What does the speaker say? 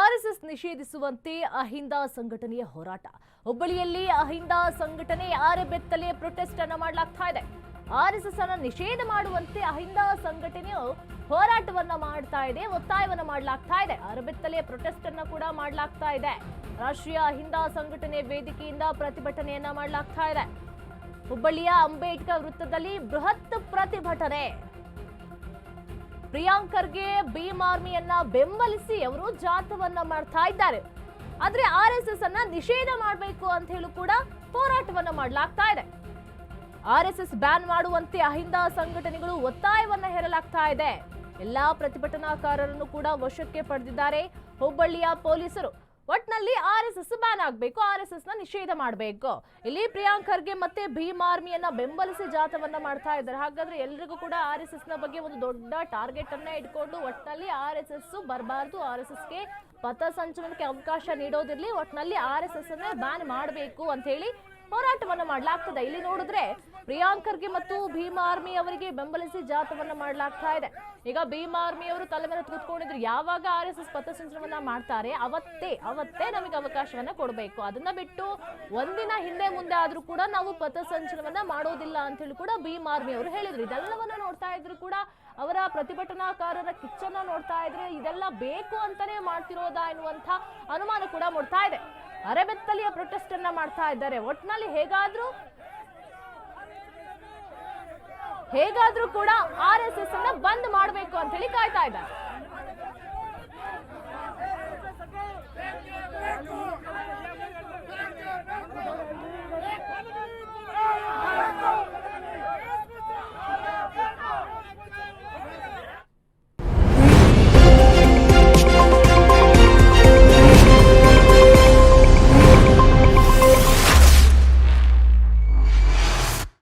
RSS ನಿಷೇಧಿಸುವಂತೆ Ahinda ಸಂಘಟನೆಯ ಹೋರಾಟ. ಹುಬ್ಬಳ್ಳಿಯಲ್ಲಿ ಅಹಿಂದ ಸಂಘಟನೆ ಯಾರೇ ಬೆತ್ತಲೆ ಪ್ರೊಟೆಸ್ಟ್ ಅನ್ನು ಮಾಡಲಾಗ್ತಾ ಇದೆ. ಆರ್ಎಸ್ಎಸ್ ಅನ್ನು ನಿಷೇಧ ಮಾಡುವಂತೆ ಅಹಿಂದ ಸಂಘಟನೆಯು ಹೋರಾಟವನ್ನ ಮಾಡ್ತಾ ಇದೆ, ಒತ್ತಾಯವನ್ನ ಮಾಡಲಾಗ್ತಾ ಇದೆ. ಅರಬೆತ್ತಲೆಯ ಪ್ರೊಟೆಸ್ಟ್ ಅನ್ನ ಕೂಡ ಮಾಡಲಾಗ್ತಾ ಇದೆ. ರಾಷ್ಟ್ರೀಯ ಅಹಿಂದ ಸಂಘಟನೆ ವೇದಿಕೆಯಿಂದ ಪ್ರತಿಭಟನೆಯನ್ನ ಮಾಡಲಾಗ್ತಾ ಇದೆ. ಹುಬ್ಬಳ್ಳಿಯ ಅಂಬೇಡ್ಕರ್ ವೃತ್ತದಲ್ಲಿ ಬೃಹತ್ ಪ್ರತಿಭಟನೆ. ಪ್ರಿಯಾಂಕರ್ಗೆ ಭೀಮ್ ಆರ್ಮಿಯನ್ನ ಬೆಂಬಲಿಸಿ ಅವರು ಜಾಥವನ್ನ ಮಾಡ್ತಾ ಇದ್ದಾರೆ. ಆದ್ರೆ ಆರ್ ಎಸ್ ಎಸ್ ಅನ್ನ ನಿಷೇಧ ಮಾಡಬೇಕು ಅಂತ ಹೇಳಿ ಕೂಡ ಹೋರಾಟವನ್ನ ಮಾಡಲಾಗ್ತಾ ಇದೆ. ಆರ್ ಎಸ್ ಎಸ್ ಬ್ಯಾನ್ ಮಾಡುವಂತೆ ಅಹಿಂದ ಸಂಘಟನೆಗಳು ಒತ್ತಾಯವನ್ನ ಹೇರಲಾಗ್ತಾ ಇದೆ. ಎಲ್ಲಾ ಪ್ರತಿಭಟನಾಕಾರರನ್ನು ಕೂಡ ವಶಕ್ಕೆ ಪಡೆದಿದ್ದಾರೆ. ಹುಬ್ಬಳ್ಳಿಯ ಪೊಲೀಸರು. ಒಟ್ನಲ್ಲಿ ಆರ್ ಎಸ್ ಎಸ್ ಬ್ಯಾನ್ ಆಗಬೇಕು, ಆರ್ ಎಸ್ ಎಸ್ನ ನಿಷೇಧ ಮಾಡಬೇಕು. ಇಲ್ಲಿ ಪ್ರಿಯಾಂಕ್ ಖರ್ಗೆ ಮತ್ತೆ ಭೀಮ್ ಆರ್ಮಿಯನ್ನ ಬೆಂಬಲಿಸಿ ಜಾಥವನ್ನ ಮಾಡ್ತಾ ಇದ್ದಾರೆ. ಹಾಗಾದ್ರೆ ಎಲ್ರಿಗೂ ಕೂಡ ಆರ್ ಎಸ್ ಎಸ್ನ ಬಗ್ಗೆ ಒಂದು ದೊಡ್ಡ ಟಾರ್ಗೆಟ್ ಅನ್ನ ಇಟ್ಕೊಂಡು ಒಟ್ನಲ್ಲಿ ಆರ್ ಎಸ್ ಎಸ್ ಬರಬಾರ್ದು, ಆರ್ ಎಸ್ ಎಸ್ಗೆ ಪಥಸಂಚಲನಕ್ಕೆ ಅವಕಾಶ ನೀಡೋದಿರಲಿ, ಒಟ್ನಲ್ಲಿ ಆರ್ ಎಸ್ ಎಸ್ ಅನ್ನ ಬ್ಯಾನ್ ಮಾಡಬೇಕು ಅಂತ ಹೇಳಿ ಹೋರಾಟವನ್ನ ಮಾಡಲಾಗ್ತದೆ. ಇಲ್ಲಿ ನೋಡಿದ್ರೆ ಪ್ರಿಯಾಂಕರ್ಗೆ ಮತ್ತು ಭೀಮಾ ಆರ್ಮಿ ಅವರಿಗೆ ಬೆಂಬಲಿಸಿ ಜಾಥವನ್ನ ಮಾಡಲಾಗ್ತಾ ಇದೆ. ಈಗ ಭೀಮಾ ಆರ್ಮಿ ಅವರು ತಲೆ ಮೇಲೆ ಕೂತ್ಕೊಂಡಿದ್ರು. ಯಾವಾಗ ಆರ್ ಎಸ್ ಎಸ್ ಪಥಸಂಚಲನ ಮಾಡ್ತಾರೆ? ಅವತ್ತೇ ಅವತ್ತೇ ನಮಗೆ ಅವಕಾಶವನ್ನ ಕೊಡಬೇಕು. ಅದನ್ನ ಬಿಟ್ಟು ಒಂದಿನ ಹಿಂದೆ ಮುಂದೆ ಆದ್ರೂ ಕೂಡ ನಾವು ಪಥಸಂಚಲನವನ್ನ ಮಾಡೋದಿಲ್ಲ ಅಂತ ಹೇಳಿ ಕೂಡ ಭೀಮಾ ಆರ್ಮಿ ಅವರು ಹೇಳಿದ್ರು. ಇದೆಲ್ಲವನ್ನ ನೋಡ್ತಾ ಇದ್ರು ಕೂಡ ಅವರ ಪ್ರತಿಭಟನಾಕಾರರ ಕಿಚ್ಚನ್ನ ನೋಡ್ತಾ ಇದ್ರೆ ಇದೆಲ್ಲ ಬೇಕು ಅಂತಾನೆ ಮಾಡ್ತಿರೋದಾ ಎನ್ನುವಂತ ಅನುಮಾನ ಕೂಡ ಮೂಡ್ತಾ ಇದೆ. ಅರೆಬೆತ್ತಲಿಯ ಪ್ರೊಟೆಸ್ಟ್ ಅನ್ನ ಮಾಡ್ತಾ ಇದ್ದಾರೆ. ಒಟ್ನಲ್ಲಿ ಹೇಗಾದ್ರೂ ಹೇಗಾದ್ರೂ ಕೂಡ ಆರ್ ಎಸ್ ಎಸ್ ಅನ್ನ ಬಂದ್ ಮಾಡಬೇಕು ಅಂತ ಹೇಳಿ ಕಾಯ್ತಾ ಇದ್ದಾರೆ.